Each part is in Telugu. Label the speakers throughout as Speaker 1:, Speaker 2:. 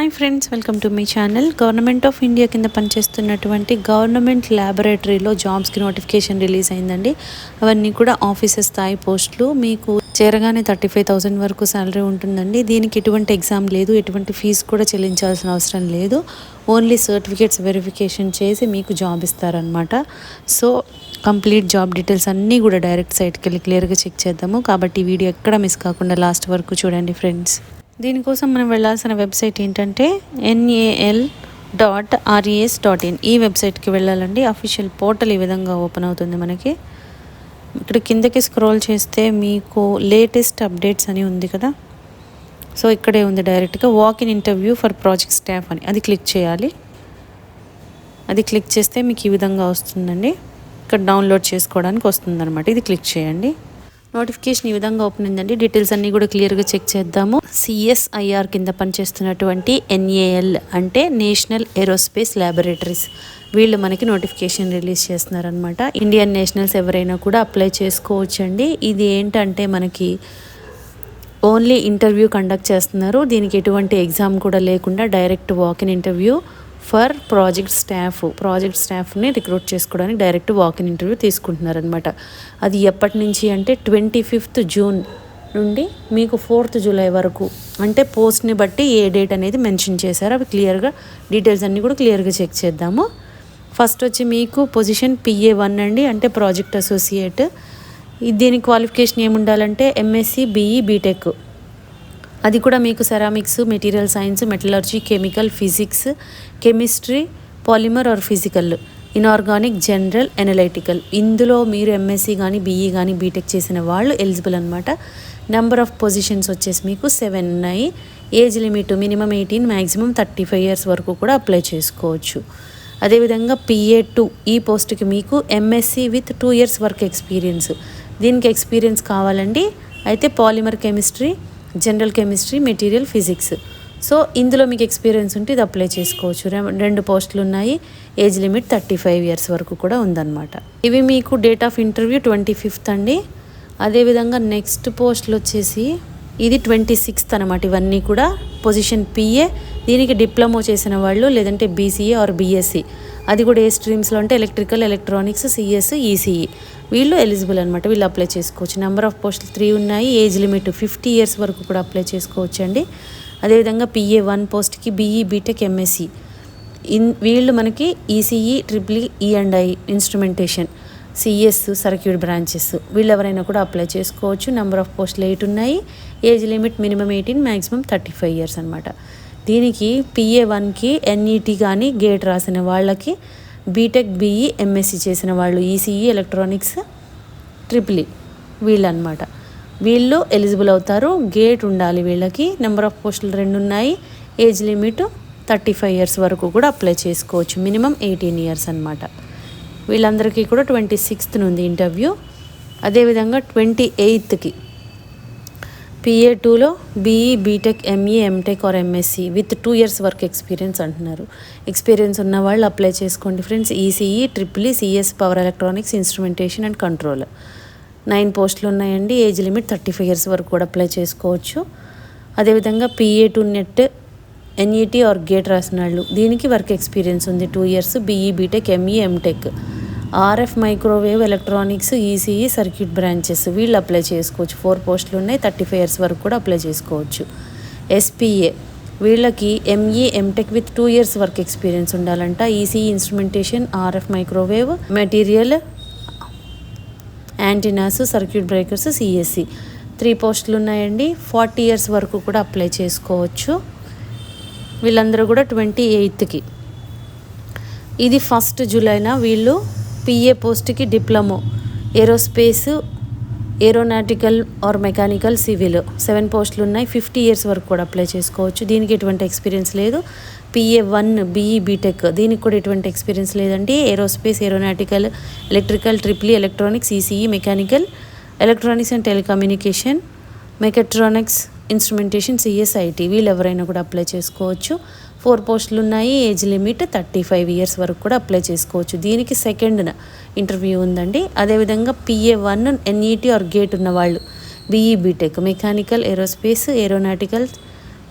Speaker 1: హాయ్ ఫ్రెండ్స్ వెల్కమ్ టు మీ ఛానల్. గవర్నమెంట్ ఆఫ్ ఇండియా కింద పనిచేస్తున్నటువంటి గవర్నమెంట్ ల్యాబొరేటరీలో జాబ్స్కి నోటిఫికేషన్ రిలీజ్ అయిందండి. అవన్నీ కూడా ఆఫీసెస్ స్థాయి పోస్టులు. మీకు చేరగానే థర్టీ ఫైవ్ థౌసండ్ వరకు శాలరీ ఉంటుందండి. దీనికి ఎటువంటి ఎగ్జామ్ లేదు ఎటువంటి ఫీజు కూడా చెల్లించాల్సిన అవసరం లేదు. ఓన్లీ సర్టిఫికేట్స్ వెరిఫికేషన్ చేసి మీకు జాబ్ ఇస్తారనమాట సో కంప్లీట్ జాబ్ డీటెయిల్స్ అన్నీ కూడా డైరెక్ట్ సైట్కి వెళ్ళి క్లియర్గా చెక్ చేద్దాము. కాబట్టి ఈ వీడియో ఎక్కడ మిస్ కాకుండా లాస్ట్ వరకు చూడండి ఫ్రెండ్స్. దీనికోసం మనం వెళ్ళాల్సిన వెబ్సైట్ ఏంటంటే NAL dot RES dot in ఈ వెబ్సైట్కి వెళ్ళాలండి. అఫీషియల్ పోర్టల్ ఈ విధంగా ఓపెన్ అవుతుంది మనకి. ఇక్కడ కిందకి స్క్రోల్ చేస్తే మీకు లేటెస్ట్ అప్డేట్స్ అని ఉంది కదా. సో ఇక్కడే ఉంది డైరెక్ట్గా. Walk in interview for project staff అని. అది క్లిక్ చేయాలి. అది క్లిక్ చేస్తే మీకు ఈ విధంగా వస్తుందండి. ఇక్కడ డౌన్లోడ్ చేసుకోవడానికి వస్తుందన్నమాట. ఇది క్లిక్ చేయండి. నోటిఫికేషన్ ఈ విధంగా ఓపెన్ అయిందండి. డీటెయిల్స్ అన్నీ కూడా క్లియర్గా చెక్ చేద్దాము. సిఎస్ఐఆర్ కింద పనిచేస్తున్నటువంటి ఎన్ఏఎల్ అంటే నేషనల్ ఏరోస్పేస్ ల్యాబొరేటరీస్ వీళ్ళు మనకి నోటిఫికేషన్ రిలీజ్ చేస్తున్నారనమాట ఇండియన్ నేషనల్స్ ఎవరైనా కూడా అప్లై చేసుకోవచ్చండి. ఇది ఏంటంటే మనకి ఓన్లీ ఇంటర్వ్యూ కండక్ట్ చేస్తున్నారు. దీనికి ఎటువంటి ఎగ్జామ్ కూడా లేకుండా direct walk in interview for project staff project స్టాఫ్ని రిక్రూట్ చేసుకోవడానికి డైరెక్ట్ వాకిన్ ఇంటర్వ్యూ తీసుకుంటున్నారనమాట అది ఎప్పటి నుంచి అంటే ట్వంటీ ఫిఫ్త్ జూన్ నుండి మీకు ఫోర్త్ జూలై వరకు. అంటే పోస్ట్ని బట్టి ఏ డేట్ అనేది మెన్షన్ చేశారు అవి క్లియర్గా డీటెయిల్స్ అన్నీ కూడా క్లియర్గా చెక్ చేద్దాము. ఫస్ట్ వచ్చి మీకు పొజిషన్ పిఏ వన్ అండి అంటే ప్రాజెక్ట్ అసోసియేట్. దీని క్వాలిఫికేషన్ ఏముండాలంటే ఎంఎస్సి బీఈ బీటెక్. అది కూడా మీకు ceramics material science metallurgy chemical physics chemistry polymer or physical inorganic general analytical ఇందులో మీరు ఎంఎస్సీ కానీ బీఈ కానీ బీటెక్ చేసిన వాళ్ళు ఎలిజిబుల్ అనమాట నెంబర్ ఆఫ్ పొజిషన్స్ వచ్చేసి మీకు సెవెన్ ఉన్నాయి age limit minimum eighteen maximum thirty five years వరకు కూడా అప్లై చేసుకోవచ్చు. అదేవిధంగా పిఏ టూ ఈ పోస్ట్కి మీకు MSc with two years work experience దీనికి ఎక్స్పీరియన్స్ కావాలండి. అయితే polymer chemistry general chemistry material physics. So ఇందులో మీకు ఎక్స్పీరియన్స్ ఉంటే ఇది అప్లై చేసుకోవచ్చు. రెండు పోస్టులు ఉన్నాయి. Age limit thirty five years వరకు కూడా ఉందన్నమాట. ఇవి మీకు date of interview twenty fifth అండి. అదేవిధంగా నెక్స్ట్ పోస్టులు వచ్చేసి ఇది ట్వంటీ సిక్స్త్ అనమాట ఇవన్నీ కూడా పొజిషన్ పిఏ. దీనికి డిప్లొమా చేసిన వాళ్ళు లేదంటే బీసీఏ ఆర్ బీఎస్సీ. అది కూడా ఏ స్ట్రీమ్స్లో అంటే ఎలక్ట్రికల్ ఎలక్ట్రానిక్స్ సిఎస్ ఈసీఈ. వీళ్ళు ఎలిజిబుల్ అనమాట వీళ్ళు అప్లై చేసుకోవచ్చు. నెంబర్ ఆఫ్ పోస్టులు త్రీ ఉన్నాయి. ఏజ్ లిమిట్ ఫిఫ్టీ ఇయర్స్ వరకు కూడా అప్లై చేసుకోవచ్చు అండి అదేవిధంగా పిఏ వన్ పోస్ట్కి బీఈ బీటెక్ ఎంఎస్సి. ఇన్ వీళ్ళు మనకి ECE triple E and I instrumentation. CS circuit branches వీళ్ళు ఎవరైనా కూడా అప్లై చేసుకోవచ్చు. నెంబర్ ఆఫ్ పోస్టులు ఎయిట్ ఉన్నాయి. Age limit minimum eighteen maximum thirty five years అనమాట దీనికి పిఏ వన్కి ఎన్ఈటి కానీ గేట్ రాసిన వాళ్ళకి బీటెక్ బీఈ ఎంఎస్సి చేసిన వాళ్ళు ఈసీఈ ఎలక్ట్రానిక్స్ ట్రిపుల్ వీళ్ళు అనమాట వీళ్ళు ఎలిజిబుల్ అవుతారు. గేట్ ఉండాలి వీళ్ళకి. నెంబర్ ఆఫ్ పోస్టులు రెండు ఉన్నాయి. Age limit thirty five years వరకు కూడా అప్లై చేసుకోవచ్చు. మినిమం ఎయిటీన్ ఇయర్స్ అనమాట వీళ్ళందరికీ కూడా ట్వంటీ సిక్స్త్ నుండి ఇంటర్వ్యూ. అదేవిధంగా ట్వంటీ ఎయిత్కి పిఏ టూలో BE BTech ME MTech or MSc with two years work experience అంటున్నారు. ఎక్స్పీరియన్స్ ఉన్న వాళ్ళు అప్లై చేసుకోండి friends. ECE triple CS power electronics instrumentation and control. Nine పోస్టులు ఉన్నాయండి. Age limit thirty five years వరకు కూడా అప్లై చేసుకోవచ్చు. అదేవిధంగా PA two net NET or GATE రాసిన వాళ్ళు దీనికి వర్క్ ఎక్స్పీరియన్స్ ఉంది. Two years BE BTech ME MTech. RF microwave electronics ECE circuit branches. వీళ్ళు అప్లై చేసుకోవచ్చు. ఫోర్ పోస్టులు ఉన్నాయి. థర్టీ ఫైవ్ ఇయర్స్ వరకు కూడా అప్లై చేసుకోవచ్చు. ఎస్పీఏ. వీళ్ళకి ME MTech with two years work experience ఉండాలంట. ECE instrumentation RF microwave material antennas circuit breakers CSC. Three పోస్టులు ఉన్నాయండి. ఫార్టీ ఇయర్స్ వరకు కూడా అప్లై చేసుకోవచ్చు. వీళ్ళందరూ కూడా ట్వంటీ ఎయిత్కి. ఇది ఫస్ట్ జూలైన వీళ్ళు పిఏ పోస్ట్కి diploma aerospace aeronautical or mechanical civil seven పోస్టులు ఉన్నాయి. ఫిఫ్టీ ఇయర్స్ వరకు కూడా అప్లై చేసుకోవచ్చు. దీనికి ఎటువంటి ఎక్స్పీరియన్స్ లేదు. పిఏ వన్ బీఈ బీటెక్ దీనికి కూడా ఎటువంటి ఎక్స్పీరియన్స్ లేదండి. Aerospace aeronautical electrical triple E electronics ECE mechanical electronics and telecommunication mechatronics instrumentation CSIT వీళ్ళు ఎవరైనా కూడా అప్లై చేసుకోవచ్చు. ఫోర్ పోస్టులు ఉన్నాయి age limit thirty five years వరకు కూడా అప్లై చేసుకోవచ్చు. దీనికి సెకండ్ ఇంటర్వ్యూ ఉందండి. అదేవిధంగా PA one NET or GATE ఉన్న వాళ్ళు BE BTech mechanical aerospace aeronautical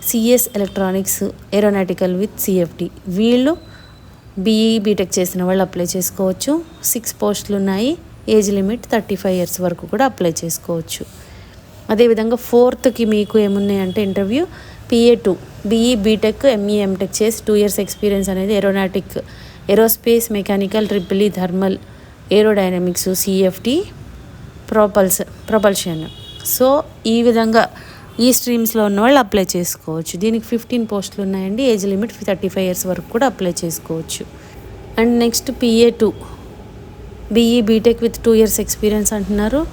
Speaker 1: CS electronics aeronautical with CFT వీళ్ళు బీఈ బీటెక్ చేసిన వాళ్ళు అప్లై చేసుకోవచ్చు. సిక్స్ పోస్టులు ఉన్నాయి age limit thirty five years వరకు కూడా అప్లై చేసుకోవచ్చు. అదేవిధంగా ఫోర్త్కి మీకు ఏమున్నాయంటే interview? PA two. BE BTech ME MTech చేసి టూ ఇయర్స్ ఎక్స్పీరియన్స్ అనేది aeronautic aerospace mechanical triple thermal aerodynamics CFT propulse propulsion. So ఈ విధంగా ఈ స్ట్రీమ్స్లో ఉన్న వాళ్ళు అప్లై చేసుకోవచ్చు. దీనికి ఫిఫ్టీన్ పోస్టులు ఉన్నాయండి. Age limit thirty five years వరకు కూడా అప్లై చేసుకోవచ్చు. And next PA two. BE BTech with two years experience అంటున్నారు.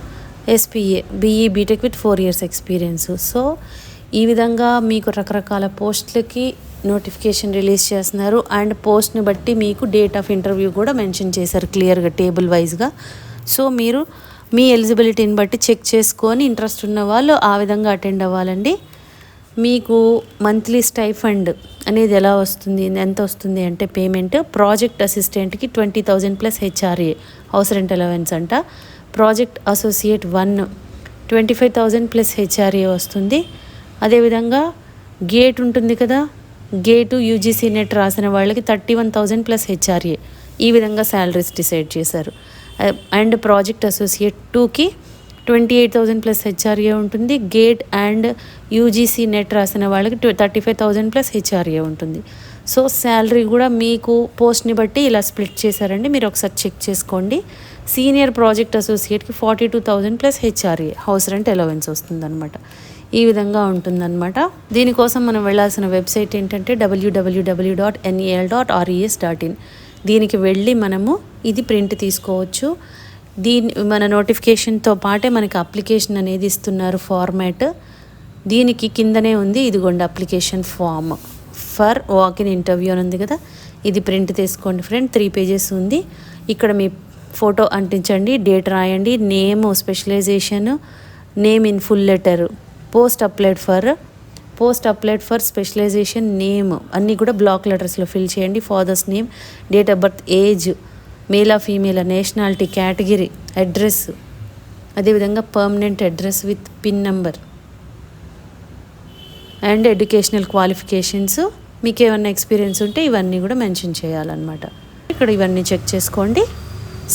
Speaker 1: SPA BE BTech with four years experience so ఈ విధంగా మీకు రకరకాల పోస్టులకి నోటిఫికేషన్ రిలీజ్ చేస్తున్నారు. అండ్ పోస్ట్ని బట్టి మీకు డేట్ ఆఫ్ ఇంటర్వ్యూ కూడా మెన్షన్ చేశారు క్లియర్గా టేబుల్ వైజ్గా సో మీరు మీ ఎలిజిబిలిటీని బట్టి చెక్ చేసుకొని ఇంట్రెస్ట్ ఉన్న వాళ్ళు ఆ విధంగా అటెండ్ అవ్వాలండి. మీకు మంత్లీ స్టైఫండ్ అనేది ఎలా వస్తుంది ఎంత వస్తుంది అంటే payment project అసిస్టెంట్కి twenty thousand plus HRA house rent allowance అంట. Project associate one twenty five thousand plus HRA వస్తుంది. అదేవిధంగా గేట్ ఉంటుంది కదా గేటు యూజీసీ నెట్ రాసిన వాళ్ళకి thirty one thousand plus HRA ఈ విధంగా శాలరీస్ డిసైడ్ చేశారు. అండ్ ప్రాజెక్ట్ అసోసియేట్ టూకి twenty eight thousand plus HRA ఉంటుంది. గేట్ అండ్ యూజీసీ నెట్ రాసిన వాళ్ళకి thirty five thousand plus HRA ఉంటుంది. సో శాలరీ కూడా మీకు పోస్ట్ని బట్టి ఇలా స్ప్లిట్ చేశారండి. మీరు ఒకసారి చెక్ చేసుకోండి. Senior project అసోసియేట్కి forty two thousand plus HRA house rent allowance వస్తుందన్నమాట. ఈ విధంగా ఉంటుందన్నమాట. దీనికోసం మనం వెళ్ళాల్సిన వెబ్సైట్ ఏంటంటే WWW dot NEL dot RES dot in దీనికి వెళ్ళి మనము ఇది ప్రింట్ తీసుకోవచ్చు. దీని మన నోటిఫికేషన్తో పాటే మనకి అప్లికేషన్ అనేది ఇస్తున్నారు ఫార్మాట్. దీనికి కిందనే ఉంది ఇదిగోండి application form. For walk in interview అని ఉంది కదా ఇది ప్రింట్ తీసుకోండి ఫ్రెండ్ త్రీ పేజెస్ ఉంది. ఇక్కడ మీ ఫోటో అంటించండి డేట్ రాయండి name specialization name in full letter post applied for post applied for specialization name అన్నీ కూడా బ్లాక్ లెటర్స్లో ఫిల్ చేయండి father's name date of birth age male ఆ ఫీమేల్ నేషనాలిటీ కేటగిరీ అడ్రస్ అదేవిధంగా permanent address with pin number and educational qualifications మీకు ఏమైనా ఎక్స్పీరియన్స్ ఉంటే ఇవన్నీ కూడా మెన్షన్ చేయాలన్నమాట. ఇక్కడ ఇవన్నీ చెక్ చేసుకోండి.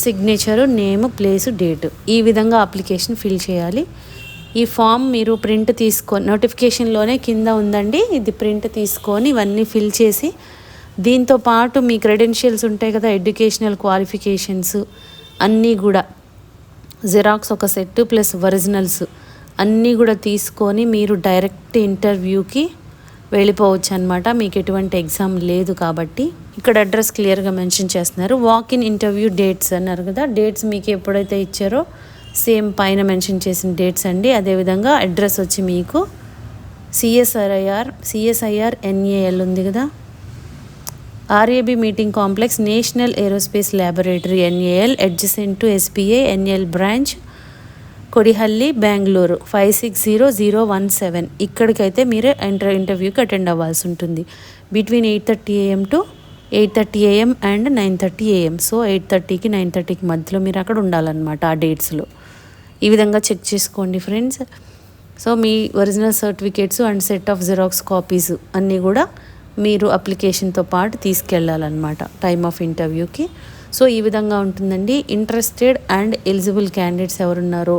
Speaker 1: సిగ్నేచరు నేమ్ ప్లేసు డేటు ఈ విధంగా అప్లికేషన్ ఫిల్ చేయాలి. ఈ ఫామ్ మీరు ప్రింట్ తీసుకొని నోటిఫికేషన్లోనే కింద ఉందండి. ఇది ప్రింట్ తీసుకొని ఇవన్నీ ఫిల్ చేసి దీంతో పాటు మీ క్రెడెన్షియల్స్ ఉంటాయి కదా ఎడ్యుకేషనల్ క్వాలిఫికేషన్స్ అన్నీ కూడా. జిరాక్స్ ఒక సెట్ ప్లస్ ఒరిజినల్స్ అన్నీ కూడా తీసుకొని మీరు డైరెక్ట్ ఇంటర్వ్యూకి వెళ్ళిపోవచ్చు అనమాట మీకు ఎటువంటి ఎగ్జామ్ లేదు కాబట్టి. ఇక్కడ అడ్రస్ క్లియర్గా మెన్షన్ చేస్తున్నారు. వాక్ ఇన్ ఇంటర్వ్యూ డేట్స్ అన్నారు కదా. డేట్స్ మీకు ఎప్పుడైతే ఇచ్చారో సేమ్ పైన మెన్షన్ చేసిన డేట్స్ అండి. అదేవిధంగా అడ్రస్ వచ్చి మీకు సిఎస్ఆర్ఐఆర్ సిఎస్ఐఆర్ ఎన్ఏఎల్ ఉంది కదా. RAB meeting complex national aerospace laboratory NAL adjacent to SPA NAL branch Kodihalli Bengaluru. Five six zero zero one seven. ఇక్కడికైతే మీరు ఇంటర్ ఇంటర్వ్యూకి అటెండ్ అవ్వాల్సి ఉంటుంది between eight thirty AM to eight thirty AM and nine thirty AM. So eight థర్టీకి నైన్ థర్టీకి మధ్యలో మీరు అక్కడ ఉండాలన్నమాట ఆ డేట్స్లో. ఈ విధంగా చెక్ చేసుకోండి friends. So me original certificates and set of xerox copies అన్నీ కూడా మీరు అప్లికేషన్తో పాటు తీసుకెళ్ళాలన్నమాట టైమ్ ఆఫ్ ఇంటర్వ్యూకి. సో ఈ విధంగా ఉంటుందండి. ఇంట్రెస్టెడ్ అండ్ ఎలిజిబుల్ క్యాండిడేట్స్ ఎవరున్నారో